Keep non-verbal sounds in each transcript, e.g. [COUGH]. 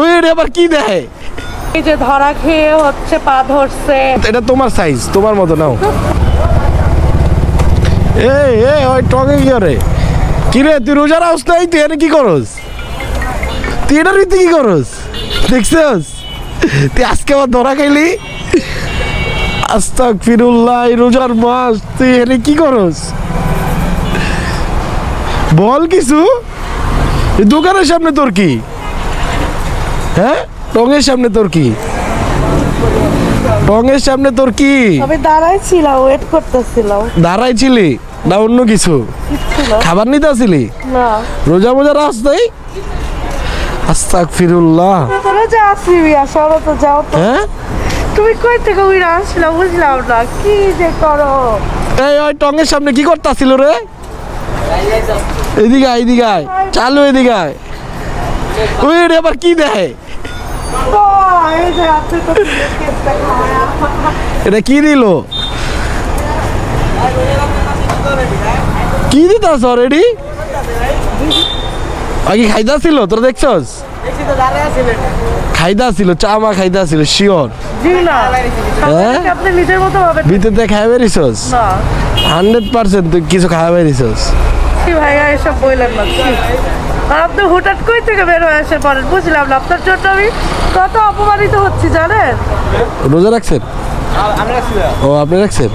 ওই রে আবার কি দেয়? এই যে ধরা খেয়ে হচ্ছে পা ধরছে। এটা তোমার সাইজ তোমার মতো নাও। এই এই ওই কি করে কি রে তুই রোজার অবস্থায় তুই কি করস? তুই এটার ভিতরে কি করস? দেখছস? তুই আজকে আবার ধরা খাইলি? আস্তাক ফিরুল্লাহ রোজার মাস তুই এনে কি করস? বল কিছু। দোকানের সামনে তোর কি? হ্যাঁ? টঙের সামনে তোর কি? টঙের সামনে তোর কি? আমি দাঁড়াই ছিলাম ওয়েট করতেছিলাম। দাঁড়াই ছিলি না অন্য কিছু? খাবার নিতে আসিলি? না। রোজা মোজা রাস্তায় আস্তাক ফিরুল্লাহ তোরা যা আসবি আসলে তো যাও তো। হ্যাঁ? তুমি কই থেকে ওই আসছিলাম বুঝলাম না কি যে করো? এই ওই টঙের সামনে কি করতে আসছিল রে? এদিকে এদিকে চালু এদিকে ওই রে আবার কি দেয়? এটা কি দিল? কি দিতাস অলরেডি আগে খাইদা ছিল তোরা দেখছস? খাইদা ছিল চা মা খাইদা ছিল শিওর জি না হ্যাঁ? আপনাকে আপনি নিজের ভিতরে খাই হান্ড্রেড পার্সেন্ট তুই কিছু বেরিছস কি ভাইয়া এসব বললেন না আপনি হুটাট কই থেকে বের হয়ে আসে পড়েন বুঝলাম না আপনার জন্য আমি কত অপমানিত হচ্ছি জানেন রোজা রাখছেন ও আপনি রাখছেন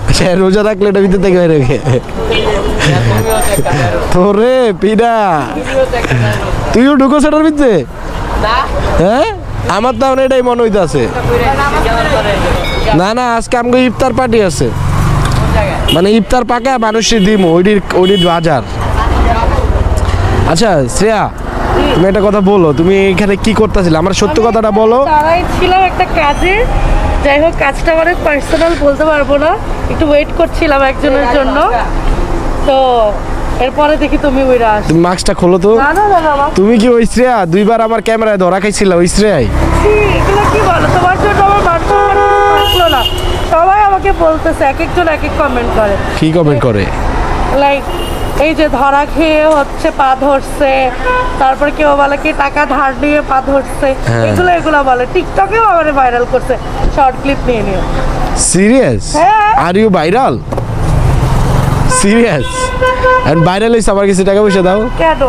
আচ্ছা রোজা রাখলে এটা ভিতর থেকে রেখে তোরে পিডা তুইও ঢুকো সেটার ভিতরে হ্যাঁ আমার তো এটাই মনে হইতে আছে না না আজকে আমাকে ইফতার পার্টি আছে মানে ইফতার পাকা মানুষের দিম ওইটির ওইটির বাজার। আচ্ছা শ্রেয়া তুমি একটা কথা বলো তুমি এখানে কি করতেছিলে? আমার সত্য কথাটা বলো। তারাই ছিলাম একটা কাজে যাই হোক কাজটা অনেক পার্সোনাল বলতে পারব না। একটু ওয়েট করছিলাম একজনের জন্য। তো এরপরে দেখি তুমি উইরা তুমি মাস্কটা খোলো তো। না না না তুমি কি ওই শ্রেয়া? দুইবার আমার ক্যামেরায় ধরা খাইছিল ওই শ্রেয়াই। এগুলো কি বলো? তোমার জন্য আমার মান সম্মান থাকল না আমাকে বলতেছে এক একজন এক এক কমেন্ট করে। কি কমেন্ট করে? লাইক এই যে ধরা খেয়ে হচ্ছে পা ধরছে তারপর কেউ বলে কি টাকা ধার নিয়ে পা ধরছে হ্যাঁ। এগুলো এগুলো বলে। টিকটকেও আমার ভাইরাল করছে। শর্ট ক্লিপ নিয়ে নিয়ে serious. Are you viral serious and viral হইছে আমার কিছু টাকা পয়সা দাও। কেন?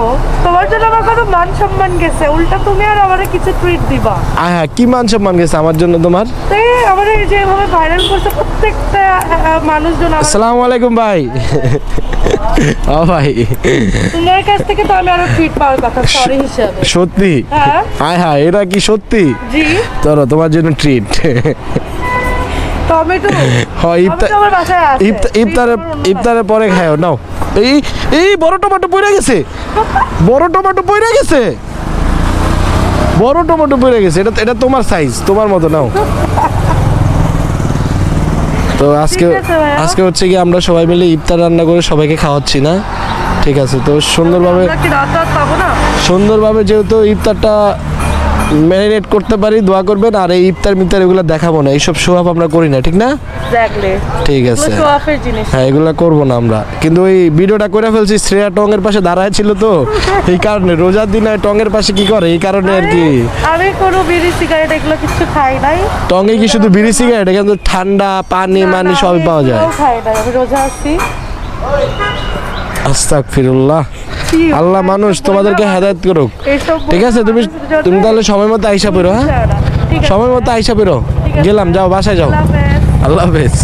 তোমার জন্য আমার কত মান সম্মান গেছে। উল্টা তুমি আর আমারে কিছু ট্রিট দিবা। হ্যাঁ কি মান সম্মান গেছে আমার জন্য তোমার? তাই আমার এই যে এভাবে ভাইরাল করছে প্রত্যেকটা মানুষজন আসসালামু আলাইকুম ভাই। ও ভাই। তোমার কাছ থেকে তো আমি আরও ট্রিট পাওয়ার কথা সরি হিসাবে। সত্যি? হ্যাঁ। হ্যাঁ এটা কি সত্যি? জি। ধরো তোমার জন্য ট্রিট টমেটো? হয় ইফতার ইফতা- ইফতারে না। ইফতারের পরে খাও নাও। এই এই বড় টমেটো পড়ে গেছে। বড় টমেটো পড়ে গেছে। বড় টমেটো পড়ে গেছে। এটা এটা তোমার সাইজ তোমার মতো নাও। তো আজকে। আজকে হচ্ছে কি আমরা সবাই মিলে ইফতার রান্না করে সবাইকে খাওয়াচ্ছি না? ঠিক আছে তো সুন্দরভাবে সুন্দরভাবে যেহেতু ইফতারটা ম্যারিনেট করতে পারি দোয়া করবেন আর এই ইফতার মিফতার এগুলো দেখাবো না এইসব শো আপ আমরা করি না ঠিক না? ঠিক আছে। হ্যাঁ এগুলা করব না আমরা। কিন্তু ওই ভিডিওটা করে ফেলছি শ্রেয়া টঙের পাশে দাঁড়ায় ছিল তো। [LAUGHS] এই কারণে রোজার দিনে টঙের পাশে কি করে? এই কারণে আর কি। আমি কোনো বিড়ি সিগারেট এগুলো কিছু খাই নাই। টঙে কি শুধু বিড়ি সিগারেট? এখানে তো ঠান্ডা পানি না, মানি সবই পাওয়া যায়। খাই নাই আমি রোজা আছি। আস্তাক ফিরুল্লাহ কি আল্লাহ মানুষ তোমাদেরকে হেদায়ত করুক। ঠিক আছে তুমি তুমি তাহলে সময় মতো আইসা পেরো হ্যাঁ? সময় মতো আইসা পেরো গেলাম যাও বাসায় যাও। আল্লাহ হাফেজ।